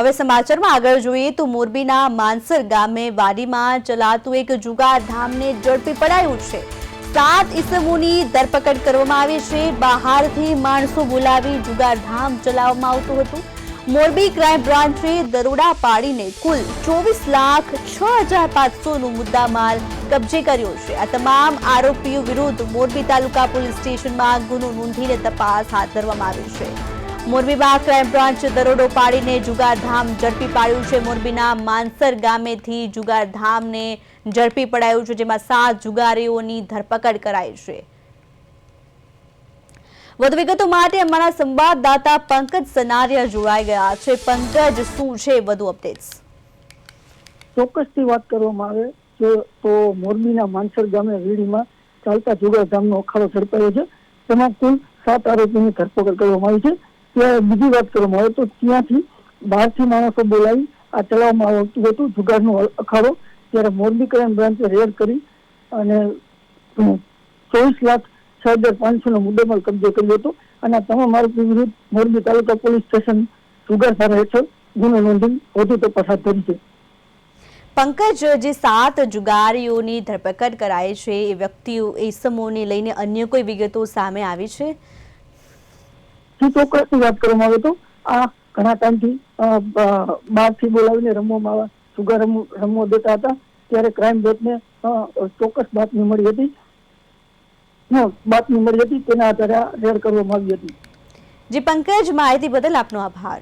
હવે સમાચારમાં આગળ જોઈએ તો મોરબીના માનસર ગામે વાડીમાં ચલાતું એક જુગાર ધામને ઝડપી પડાયું છે. સાત ઇસમોની ધરપકડ કરવામાં આવી છે. બહારથી માણસો બોલાવી જુગાર ધામ ચલાવવામાં આવતું હતું. મોરબી ક્રાઇમ બ્રાન્ચે દરોડા પાડીને કુલ ચોવીસ લાખ છ હજાર પાંચસોનું મુદ્દામાલ કબજે કર્યો છે. આ તમામ આરોપીઓ વિરુદ્ધ મોરબી તાલુકા પોલીસ સ્ટેશનમાં ગુનો નોંધીને તપાસ હાથ ધરવામાં આવી છે. મોરબીમાં ક્રાઇમ બ્રાન્ચ દરોડો પાડીને જુગારધામ ઝડપી પાડ્યું છે. મોરબીના માનસર ગામેથી જુગારધામને ઝડપી પડાયું છે, જેમાં સાત જુગારીઓની ધરપકડ કરાઈ છે. વધુ વિગતો માટે અમારા સંવાદદાતા પંકજ સનારિયા જોડાઈ ગયા છે. પંકજ, શું છે વધુ અપડેટ્સ? ચોક્કસથી વાત કરવામાં આવે છે તો મોરબીના માનસર ગામે વીડીમાં ચાલતા જુગારધામનો અખાડો ઝડપાયો છે. તેમાં કુલ સાત આરોપીની ધરપકડ કરવામાં આવી છે. બીજી વાત કરવામાં આવે તો ત્યાંથી બહારથી માણસો બોલાવી, આ ચલાવવામાં આવતું હતું, જુગારનો અખાડો, ત્યારે મોરબી ક્રાઇમ બ્રાન્ચે રેડ કરી અને ચોવીસ લાખ છ હજાર પાંચસો નો મુદ્દામાલ કબજે કર્યો હતો. અને તમામ આરોપી વિરુદ્ધ મોરબી તાલુકા પોલીસ સ્ટેશન જુગાર ધારા હેઠળ ગુનો નોંધી વધુ તપાસ હાથ ધરી છે. પંકજ, જે સાત જુગારીઓની ધરપકડ કરાઈ છે, એ વ્યક્તિઓ, એ સમૂહને લઈને અન્ય કોઈ વિગતો સામે આવી છે? જે ચોક્કસની વાત કરવામાં આવે તો? આ ઘણા ટાઈમથી બહારથી બોલાવીને રમવામાં આવે સુગર રમ- રમવા દેતા હતા. ત્યારે ક્રાઇમ બ્રાન્ચને અ, ચોક્કસ બાતમી મળી હતી. બાતમી મળી હતી તેના આધારે રેડ કરવામાં આવી હતી. જે પંકજ માહિતી બદલ આપનો આભાર.